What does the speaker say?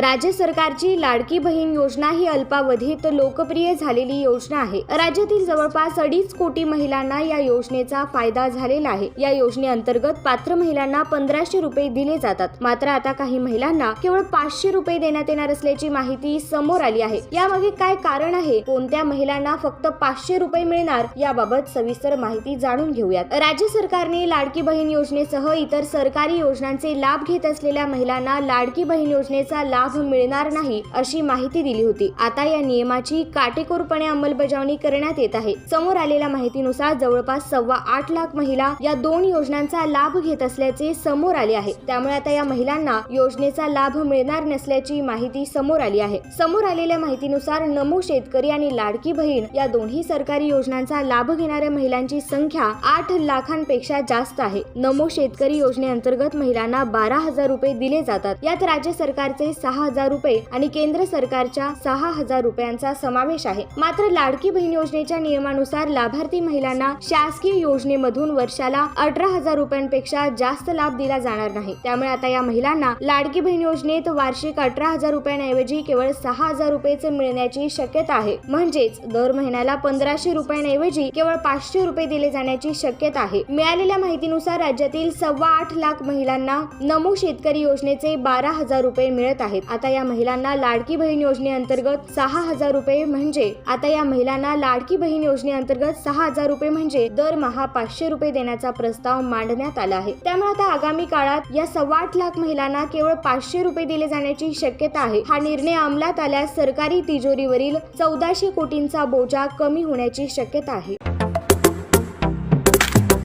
राज्य सरकारची लाडकी बहीण योजना ही अल्पावधीत लोकप्रिय झालेली योजना आहे. राज्यातील जवळपास अडीच कोटी महिलांना या योजनेचा फायदा झालेला आहे. या योजनेअंतर्गत पात्र महिलांना पंधराशे रुपये दिले जातात. मात्र आता काही महिलांना केवळ पाचशे रुपये देण्यात येणार असल्याची माहिती समोर आली आहे. यामागे काय कारण आहे? कोणत्या महिलांना फक्त पाचशे रुपये मिळणार? याबाबत सविस्तर माहिती जाणून घेऊयात. राज्य सरकारने लाडकी बहीण योजनेसह इतर सरकारी योजनांचे लाभ घेत असलेल्या महिलांना लाडकी बहीण योजनेचा लाभ मिळणार नाही अशी माहिती दिली होती. आता या नियमाची काटेकोरपणे अंमलबजावणी करण्यात येत आहे. समोर आलेल्या माहितीनुसार जवळपास सव्वा आठ लाख महिला या दोन योजनांचा लाभ घेत असल्याचे समोर आले आहे. त्यामुळे आता या महिलांना योजनेचा लाभ मिळणार नसल्याची माहिती समोर आली आहे. समोर आलेल्या माहितीनुसार नमो शेतकरी आणि लाडकी बहीण या दोन्ही सरकारी योजनांचा लाभ घेणाऱ्या महिलांची संख्या आठ लाखांपेक्षा जास्त आहे. नमो शेतकरी योजनेअंतर्गत महिलांना बारा हजार रुपये दिले जातात. यात राज्य सरकारचे सहा हजार रुपये आणि केंद्र सरकारच्या सहा हजार रुपयांचा समावेश आहे. मात्र लाडकी बहीण योजनेच्या नियमानुसार लाभार्थी महिलांना शासकीय योजनेमधून वर्षाला अठरा हजार रुपयांपेक्षा जास्त लाभ दिला जाणार नाही. त्यामुळे आता या महिलांना लाडकी बहीण योजनेत वार्षिक अठरा हजार रुपयांऐवजी केवळ सहा हजार रुपयेच मिळण्याची शक्यता आहे. म्हणजेच दर महिन्याला पंधराशे रुपयांऐवजी केवळ पाचशे रुपये दिले जाण्याची शक्यता आहे. मिळालेल्या माहितीनुसार राज्यातील सव्वा आठ लाख महिलांना नमो शेतकरी योजनेचे बारा हजार रुपये मिळत आहेत. आता या महिलांना लाडकी बहीण योजनेअंतर्गत सहा हजार रुपये म्हणजे आता या महिलांना लाडकी बहीण योजनेअंतर्गत सहा हजार रुपये म्हणजे दरमहा पाचशे रुपये देण्याचा प्रस्ताव मांडण्यात आला आहे. त्यामुळे आता आगामी काळात या सव्वा आठ लाख महिलांना केवळ पाचशे रुपये दिले जाण्याची शक्यता आहे. हा निर्णय अंमलात आल्यास सरकारी तिजोरीवरील चौदाशे कोटींचा बोजा कमी होण्याची शक्यता आहे.